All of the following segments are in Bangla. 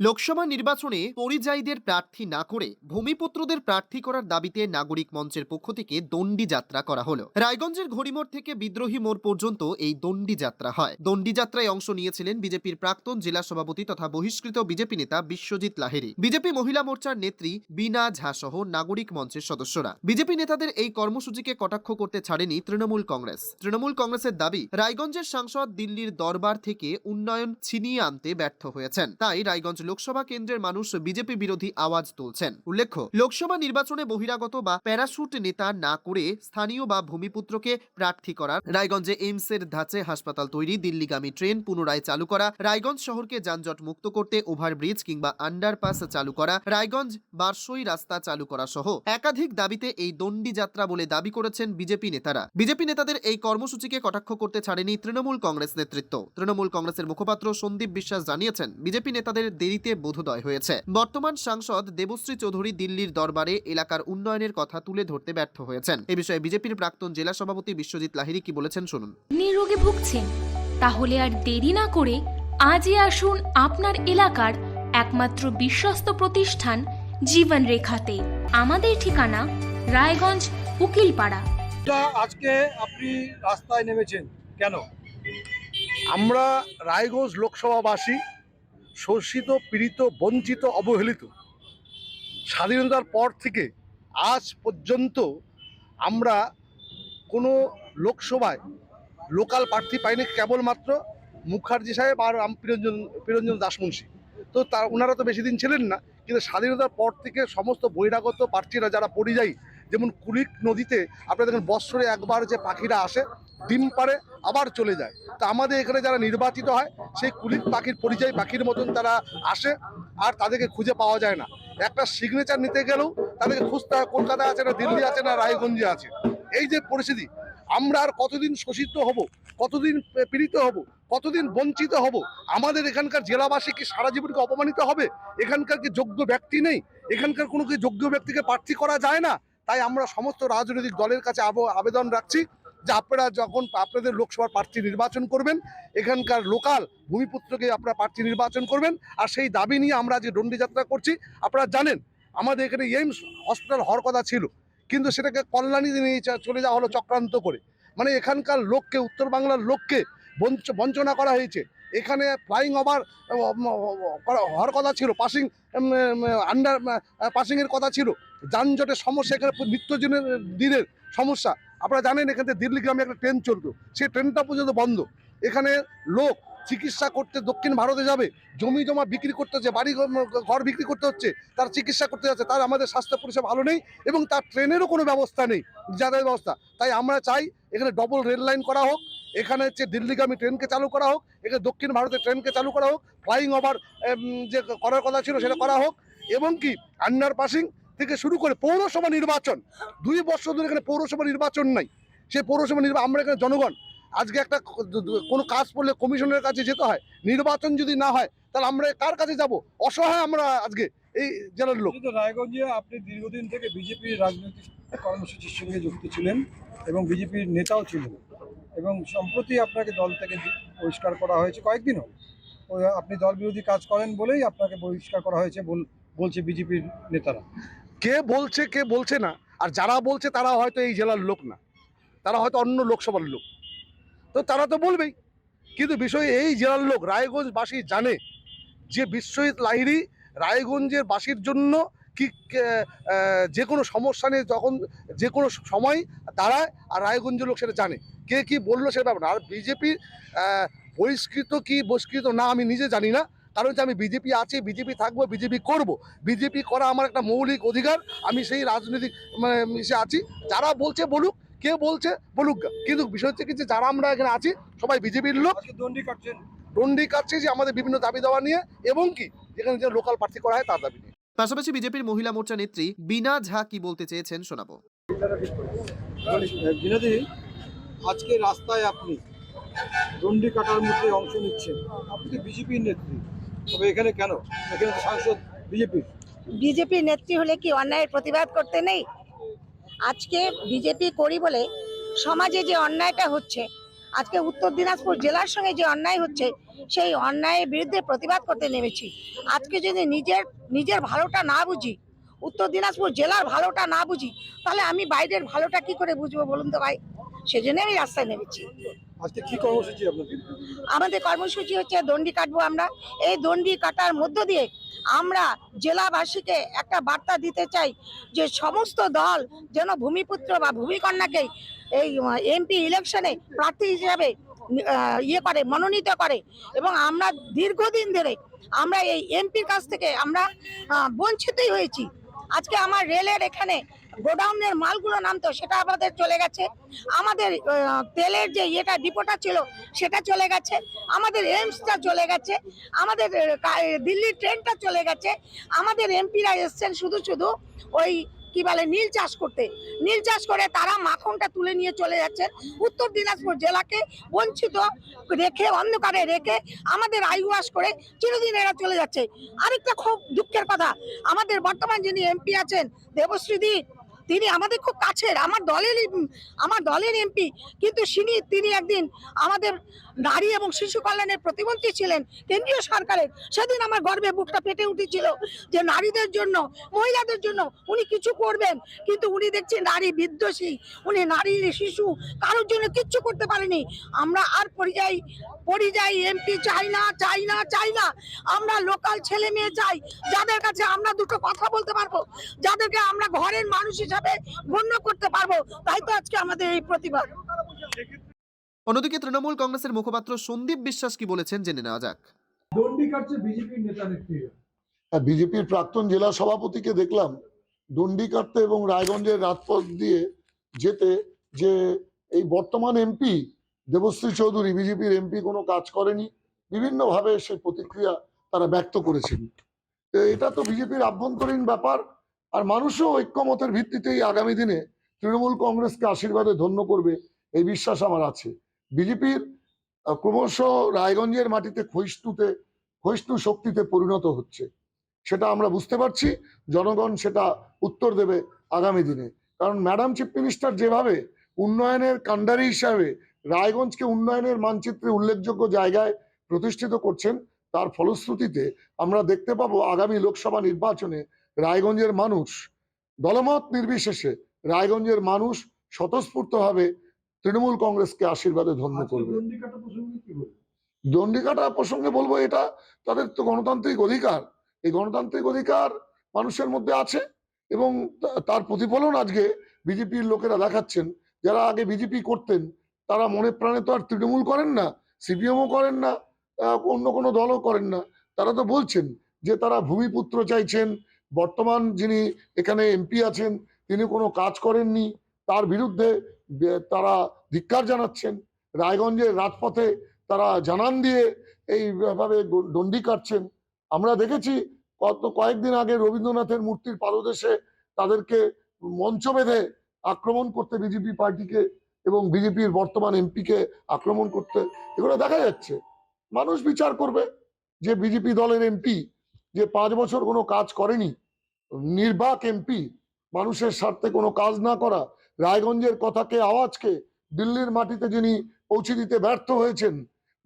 লোকসভা নির্বাচনে পরিযায়ীদের প্রার্থী না করে ভূমিপুত্রদের প্রার্থী করার দাবিতে নাগরিক মঞ্চের পক্ষ থেকে দণ্ডি যাত্রা করা হলো। রায়গঞ্জের ঘড়িমোড় থেকে বিদ্রোহী মোড় পর্যন্ত এই দণ্ডি যাত্রা হয়। দণ্ডি যাত্রায় অংশ নিয়েছিলেন বিজেপির প্রাক্তন জেলা সভাপতি তথা বহিষ্কৃত বিজেপি নেতা বিশ্বজিৎ লাহেরি বিজেপি মহিলা মোর্চার নেত্রী বিনা ঝা সহ নাগরিক মঞ্চের সদস্যরা। বিজেপি নেতাদের এই কর্মসূচিকে কটাক্ষ করতে ছাড়েনি তৃণমূল কংগ্রেস। তৃণমূল কংগ্রেসের দাবি, রায়গঞ্জের সাংসদ দিল্লির দরবার থেকে উন্নয়ন ছিনিয়ে আনতে ব্যর্থ হয়েছেন। তাই রায়গঞ্জ লোকসভা কেন্দ্রের মানুষ বিজেপি বিরোধী আওয়াজ তুলছেন। উল্লেখ্য, লোকসভা নির্বাচনে বহিরাগত বা প্যারাশুট নেতা না করে স্থানীয় বা ভূমিপুত্রকে প্রার্থী করার। রায়গঞ্জে এইমসের ধাঁচে হাসপাতাল তৈরি, দিল্লিগামী ট্রেন পুনরায় চালু করা, রায়গঞ্জ শহরকে যানজট মুক্ত করতে ওভারব্রিজ কিংবা আন্ডারপাস চালু করা, রায়গঞ্জ বারসই রাস্তা চালু করা সহ একাধিক দাবিতে এই দণ্ডি যাত্রা বলে দাবি করেছেন বিজেপি নেতারা। বিজেপি নেতাদের এই কর্মসূচিকে কটাক্ষ করতে ছাড়েনি তৃণমূল কংগ্রেস নেতৃত্ব। তৃণমূল কংগ্রেসের মুখপাত্র সন্দীপ বিশ্বাস জানিয়েছেন, বিজেপি নেতাদের দেরিতে বোধোদয় হয়েছে। বর্তমান সাংসদ দেবশ্রী চৌধুরী দিল্লির দরবারে এলাকার উন্নয়নের কথা তুলে ধরতে ব্যর্থ হয়েছেন। এ বিষয়ে বিজেপির প্রাক্তন জেলা সভাপতি বিশ্বজিৎ লাহিরি কি বলেছেন শুনুন। রোগে ভুগছেন তাহলে আর দেরি না করে আজই আসুন আপনার এলাকার একমাত্র বিশ্বস্ত প্রতিষ্ঠান জীবন রেখাতে আমাদের ঠিকানা রায়গঞ্জ উকিলপাড়া। আজকে আপনি রাস্তায় নেমেছেন। কেন? আমরা রায়গঞ্জ লোকসভাবাসী শোষিত, পীড়িত, বঞ্চিত, অবহেলিত। স্বাধীনতার পর থেকে আজ পর্যন্ত আমরা কোনো লোকসভায় লোকাল প্রার্থী পাইনি, কেবলমাত্র মুখার্জি সাহেব আর প্রিয়ঞ্জন প্রিয়ঞ্জন দাসমুন্সী তো তা ওনারা তো বেশি দিন ছিলেন না, কিন্তু স্বাধীনতার পর থেকে সমস্ত বহিরাগত প্রার্থীরা যারা পরিযায়ী যেমন কুলিক নদীতে আপনারা দেখেন বৎসরে একবার যে পাখিরা আসে, ডিম পারে আবার চলে যায়। তা আমাদের এখানে যারা নির্বাচিত হয়, সেই কুলিক পাখির পরিযায়ী পাখির মতন তারা আসে আর তাদেরকে খুঁজে পাওয়া যায় না। একটা সিগনেচার নিতে গেলেও তাদেরকে খুঁজতে হয় কলকাতায় আছে না, দিল্লি আছে না, রায়গঞ্জে আছে। এই যে পরিস্থিতি, আমরা আর কতদিন শোষিত হব, কতদিন পীড়িত হব, কতদিন বঞ্চিত হব, আমাদের এখানকার জেলাবাসী কি সারা জীবনকে অপমানিত হবে? এখানকার কি যোগ্য ব্যক্তি নেই? এখানকার কোনো কি যোগ্য ব্যক্তিকে প্রার্থী করা যায় না? তাই আমরা সমস্ত রাজনৈতিক দলের কাছে আব- আবেদন রাখছি যে আপনারা যখন আপনাদের লোকসভার প্রার্থী নির্বাচন করবেন, এখানকার লোকাল ভূমিপুত্রকে আপনারা প্রার্থী নির্বাচন করবেন আর সেই দাবি নিয়ে আমরা যে দণ্ডি যাত্রা করছি, আপনারা জানেন, আমাদের এখানে এইমস হসপিটাল হওয়ার কথা ছিল, কিন্তু সেটাকে কল্যাণী নিয়ে চলে যাওয়া হলো চক্রান্ত করে। মানে এখানকার লোককে উত্তর বাংলার লোককে বঞ্চ বঞ্চনা করা হয়েছে। এখানে ফ্লাইং ওভার হওয়ার কথা ছিল। পাসিং আন্ডার পাসিংয়ের কথা ছিল। যানজটের সমস্যা, এখানে নিত্যদিনের দিনের সমস্যা। আপনারা জানেন, এখান থেকে দিল্লি গ্রামে একটা ট্রেন চলতো। সেই ট্রেনটা পর্যন্ত বন্ধ। এখানে লোক চিকিৎসা করতে দক্ষিণ ভারতে যাবে, জমি জমা বিক্রি করতে হচ্ছে, বাড়ি ঘর বিক্রি করতে হচ্ছে, তার চিকিৎসা করতে যাচ্ছে, তার আমাদের স্বাস্থ্য পরিষেবা ভালো নেই এবং তার ট্রেনেরও কোনো ব্যবস্থা নেই, যাতায়াত ব্যবস্থা। তাই আমরা চাই, এখানে ডবল রেল লাইন করা হোক এখানে হচ্ছে দিল্লিগামী ট্রেনকে চালু করা হোক, এখানে দক্ষিণ ভারতের ট্রেনকে চালু করা হোক ফ্লাইং ওভার যে করার কথা ছিল সেটা করা হোক, এবং কি আন্ডার পাসিং থেকে শুরু করে পৌরসভা নির্বাচন। দুই বছর ধরে এখানে পৌরসভা নির্বাচন নাই। সেই পৌরসভা নির্বাচন আমরা এখানে জনগণ, আজকে একটা কোনো কাজ পড়লে কমিশনের কাছে যেতে হয়, নির্বাচন যদি না হয়, তাহলে আমরা কার কাছে যাব? অসহায় আমরা আজকে এই জেলার লোক। রায়গঞ্জে আপনি দীর্ঘদিন থেকে বিজেপির রাজনৈতিক কর্মসূচির সঙ্গে যুক্ত ছিলেন এবং বিজেপির নেতাও ছিলেন। এবং সম্প্রতি আপনাকে দল থেকে বহিষ্কার করা হয়েছে কয়েকদিনও আপনি দল বিরোধী কাজ করেন বলেই আপনাকে বহিষ্কার করা হয়েছে বলছে বিজেপির নেতারা। কে বলছে কে বলছে না, আর যারা বলছে তারা হয়তো এই জেলার লোক না। তারা হয়তো অন্য লোকসভার লোক। তো তারা তো বলবেই। কিন্তু বিষয় এই জেলার লোক, রায়গঞ্জবাসী জানে যে বিশ্বজিৎ লাহিড়ী রায়গঞ্জের বাসীর জন্য কি যে কোনো সমস্যা নিয়ে যখন যে কোনো সময় দাঁড়ায় আর রায়গঞ্জ লোক সেটা জানে। কে কি বলল সেটা ব্যাপার আর বিজেপি বহিষ্কৃত কি বহিষ্কৃত না আমি নিজে জানি না। কারণ হচ্ছে আমি বিজেপি আছি বিজেপি থাকব বিজেপি করব। বিজেপি করা আমার একটা মৌলিক অধিকার। আমি সেই রাজনৈতিক মানে মিশে আছি। যারা বলছে বলুক কে বলছে বলুক। কিন্তু বিষয় হচ্ছে কি যে যারা আমরা এখানে আছি সবাই বিজেপির লোক। দণ্ডি কাটছেন। ডন্ডি কাটছে যে আমাদের বিভিন্ন দাবি দাওয়া নিয়ে। এবং কি? যেখানে যে লোকাল প্রার্থী করা হয় তার দাবি নিয়ে। পাশাপাশি বিজেপির মহিলা মোর্চা নেত্রী বিনা ঝা কি বলতে চেয়েছেন শোনাবো। বিনোদী আজকে রাস্তায় আপনি দণ্ডি কাটার মধ্যে অংশ নিচ্ছেন। আপনি তো বিজেপির নেত্রী। তবে এখানে কেন? এখানে তো সাংসদ বিজেপির। বিজেপি নেত্রী হলে কি অন্যায়ের প্রতিবাদ করতে নেই? আজকে বিজেপি করি বলে সমাজে যে অন্যায়টা হচ্ছে আজকে উত্তর দিনাজপুর জেলার সঙ্গে যে অন্যায় হচ্ছে সেই অন্যায়ের বিরুদ্ধে প্রতিবাদ করতে নেমেছি। আজকে যদি নিজের নিজের ভালোটা না বুঝি উত্তর দিনাজপুর জেলার ভালোটা না বুঝি তাহলে আমি বাইরের ভালোটা কি করে বুঝব বলুন তো ভাই? সেজন্য আমি রাস্তায় নেমেছি। আমাদের কর্মসূচি হচ্ছে দণ্ডি কাটবো আমরা। এই দণ্ডি কাটার মধ্য দিয়ে আমরা জেলাবাসীকে একটা বার্তা দিতে চাই যে সমস্ত দল যেন ভূমিপুত্র বা ভূমিকন্যাকে এই এমপি ইলেকশনে প্রার্থী হিসাবে ইয়ে করে, মনোনীত করে। এবং আমরা দীর্ঘদিন ধরে আমরা এই এমপির কাছ থেকে আমরা বঞ্চিতই হয়েছি। আজকে আমার রেলের এখানে গোডাউনের মালগুলো নামতো সেটা আমাদের চলে গেছে। আমাদের তেলের যে ইয়েটা, ডিপোটা ছিল, সেটা চলে গেছে। আমাদের এইমসটা চলে গেছে। আমাদের দিল্লির ট্রেনটা চলে গেছে। আমাদের এমপিরা এসছেন শুধু শুধু ওই কি বলে, নীল চাষ করতে। নীল চাষ করে তারা মাখনটা তুলে নিয়ে চলে যাচ্ছেন। উত্তর দিনাজপুর জেলাকে বঞ্চিত রেখে, অন্ধকারে রেখে আমাদের আইওয়াস করে চিরদিন এরা চলে যাচ্ছে। আরেকটা খুব দুঃখের কথা, আমাদের বর্তমান যিনি এমপি আছেন, দেবশ্রী দি তিনি আমাদের খুব কাছের আমার দলেরই উম, আমার দলের এমপি। কিন্তু তিনি তিনি একদিন আমাদের নারী এবং শিশু কল্যাণের প্রতিমন্ত্রী ছিলেন কেন্দ্রীয় সরকারের। সেদিন আমার গর্বে বুকটা পেটে উঠেছিল যে নারীদের জন্য মহিলাদের জন্য উনি কিছু করবেন। কিন্তু উনি দেখছি নারী বিদ্বেষী উনি নারী শিশু কারোর জন্য কিচ্ছু করতে পারেনি। আমরা আর পরিযায়ী পরিযায়ী এমপি চাই না চাই না চাই না। আমরা লোকাল ছেলে মেয়ে চাই যাদের কাছে আমরা দুটো কথা বলতে পারব। যাদেরকে আমরা ঘরের মানুষ হিসাবে গণ্য করতে পারব? তাই তো আজকে আমাদের এই প্রতিবাদ। অন্যদিকে তৃণমূল কংগ্রেসের মুখপাত্র সন্দীপ বিশ্বাস কি বলেছেন জেনে নেওয়া যাক। দণ্ডি কাটছে বিজেপির নেতা নেত্রীরা। বিজেপির প্রাক্তন জেলা সভাপতিকে দেখলাম। দণ্ডি কাটতে এবং রায়গঞ্জের রাজপথ দিয়ে যেতে যে এই বর্তমান এমপি দেবশ্রী চৌধুরী বিজেপির এমপি কোনো কাজ করেনি বিভিন্নভাবে সেই প্রতিক্রিয়া তারা ব্যক্ত করেছেন। এটা তো বিজেপির আভ্যন্তরীণ ব্যাপার। আর মানুষও ঐক্যমতের ভিত্তিতেই আগামী দিনে তৃণমূল কংগ্রেসকে আশীর্বাদে ধন্য করবে, এই বিশ্বাস আমার আছে। বিজেপির ক্রমশ রায়গঞ্জের মাটিতে ক্ষয়িষ্ণুতে, ক্ষয়িষ্ণু শক্তিতে পরিণত হচ্ছে। সেটা আমরা বুঝতে পারছি, জনগণ সেটা উত্তর দেবে আগামী দিনে। কারণ ম্যাডাম চিফ মিনিস্টার যেভাবে উন্নয়নের কাণ্ডারি হিসাবে রায়গঞ্জকে উন্নয়নের মানচিত্রে উল্লেখযোগ্য জায়গায় প্রতিষ্ঠিত করছেন, তার ফলশ্রুতিতে আমরা দেখতে পাবো আগামী লোকসভা নির্বাচনে রায়গঞ্জের মানুষ দলমত নির্বিশেষে রায়গঞ্জের মানুষ স্বতঃস্ফূর্তভাবে তৃণমূল কংগ্রেসকে আশীর্বাদে ধন্য করবে। দণ্ডিকাটা প্রসঙ্গে বলব? এটা তাদের তো গণতান্ত্রিক অধিকার। এই গণতান্ত্রিক অধিকার মানুষের মধ্যে আছে এবং তার প্রতিফলন আজকে বিজেপির লোকেরা দেখাচ্ছেন। যারা আগে বিজেপি করতেন তারা মনে প্রাণে তো আর তৃণমূল করেন না সিপিএমও করেন না অন্য কোনো দলও করেন না। তারা তো বলছেন যে তারা ভূমিপুত্র চাইছেন বর্তমান যিনি এখানে এমপি আছেন, তিনি কোনো কাজ করেননি। তার বিরুদ্ধে তারা ধিক্কার জানাচ্ছেন। রায়গঞ্জের রাজপথে তারা জানান দিয়ে এইভাবে দণ্ডি কাটছেন। আমরা দেখেছি কত, কয়েকদিন আগে রবীন্দ্রনাথের মূর্তির পাদদেশে তাদেরকে মঞ্চ বেঁধে আক্রমণ করতে বিজেপি পার্টিকে এবং বিজেপির বর্তমান এমপিকে আক্রমণ করতে। এগুলো দেখা যাচ্ছে। মানুষ বিচার করবে যে বিজেপি দলের এমপি যে পাঁচ বছর কোনো কাজ করেনি, নির্বাক এমপি, মানুষের স্বার্থে কোনো কাজ না করা, রায়গঞ্জের কথাকে, আওয়াজকে, দিল্লির মাটিতে যিনি পৌঁছে দিতে ব্যর্থ হয়েছেন,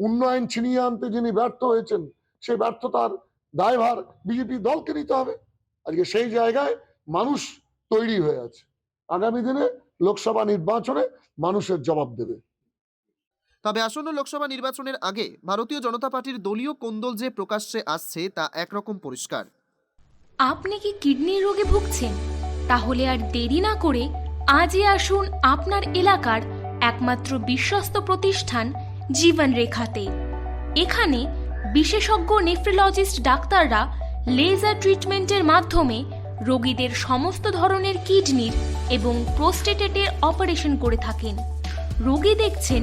উন্নয়ন ছিনিয়ে আনতে যিনি ব্যর্থ হয়েছেন সেই ব্যর্থতার দায়ভার বিজেপি দলকে নিতে হবে। আজকে সেই জায়গায় মানুষ তৈরি হয়ে আছে। আগামী দিনে লোকসভা নির্বাচনে মানুষের জবাব দেবে। তবে আসন্ন লোকসভা নির্বাচনের আগে ভারতীয় জনতা পার্টির দলীয় কোন্দল যে প্রকাশ্যে আসছে তা একরকম পরিষ্কার। আপনি কি কিডনির রোগে ভুগছেন? তাহলে আর দেরি না করে আজই আসুন আপনার এলাকার একমাত্র বিশ্বস্ত প্রতিষ্ঠান জীবন রেখাতে এখানে বিশেষজ্ঞ নেফ্রোলজিস্ট ডাক্তাররা লেজার ট্রিটমেন্টের মাধ্যমে রোগীদের সমস্ত ধরনের কিডনির এবং প্রোস্টেটেটের অপারেশন করে থাকেন। রোগী দেখছেন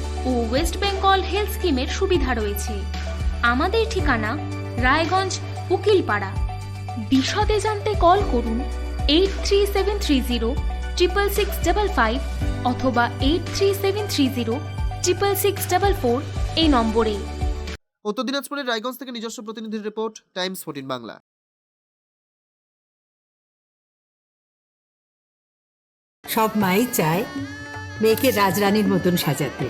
ও ওয়েস্ট বেঙ্গল হেলথ স্কিমের সুবিধা রয়েছে। আমাদের ঠিকানা রায়গঞ্জ উকিলপাড়া। বিশদে জানতে কল করুন eight three seven three zero triple six double five অথবা eight three seven three zero triple six double four এই নম্বরে। উত্তর দিনাজপুরের রায়গঞ্জ থেকে নিজস্ব প্রতিনিধির রিপোর্ট টাইমস ফোর্টিন বাংলা। সব মাই চায় মেয়েকে রাজরানীর মতন সাজাতে।